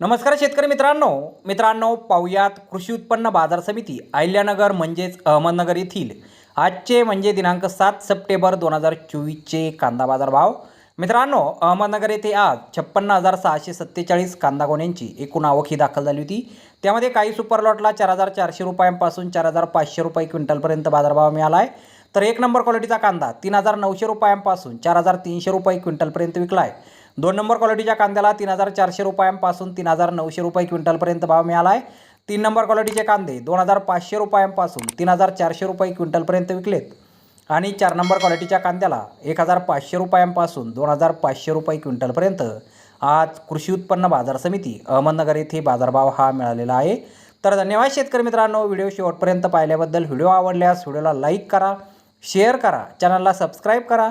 नमस्कार शेतकरी मित्रांनो. मित्रांनो पाहुयात कृषी उत्पन्न बाजार समिती अहिल्यानगर म्हणजेच अहमदनगर येथील. आजचे म्हणजे दिनांक सात सप्टेंबर दोन हजार चोवीसचे कांदा बाजार भाव मित्रांनो अहमदनगर येथे आज छप्पन्न हजार सहाशे सत्तेचाळीस कांदा गोण्यांची एकूण आवक ही दाखल झाली होती. त्यामध्ये काही सुपर लॉटला चार हजार चारशे रुपयांपासून चार हजार पाचशे रुपये क्विंटलपर्यंत बाजारभाव मिळाला आहे तर एक नंबर क्वालिटीचा कांदा तीन हजार नऊशे रुपयांपासून चार हजार तीनशे रुपये क्विंटलपर्यंत विकला आहे दोन नंबर क्वालिटीच्या कांद्याला तीन हजार चारशे रुपयांपासून तीन हजार नऊशे रुपये क्विंटलपर्यंत भाव मिळाला आहे तीन नंबर क्वालिटीचे कांदे दोन हजार पाचशे रुपयांपासून तीन हजार चारशे रुपये क्विंटलपर्यंत विकलेत. आणि चार नंबर क्वालिटीच्या कांद्याला एक हजार पाचशे रुपयांपासून दोन हजार पाचशे रुपये क्विंटलपर्यंत. आज कृषी उत्पन्न बाजार समिती अहमदनगर येथे बाजारभाव हा मिळालेला आहे. तर धन्यवाद शेतकरी मित्रांनो व्हिडिओ शेवटपर्यंत पाहिल्याबद्दल. व्हिडिओ आवडल्यास व्हिडिओला लाईक करा शेअर करा चॅनलला सबस्क्राईब करा.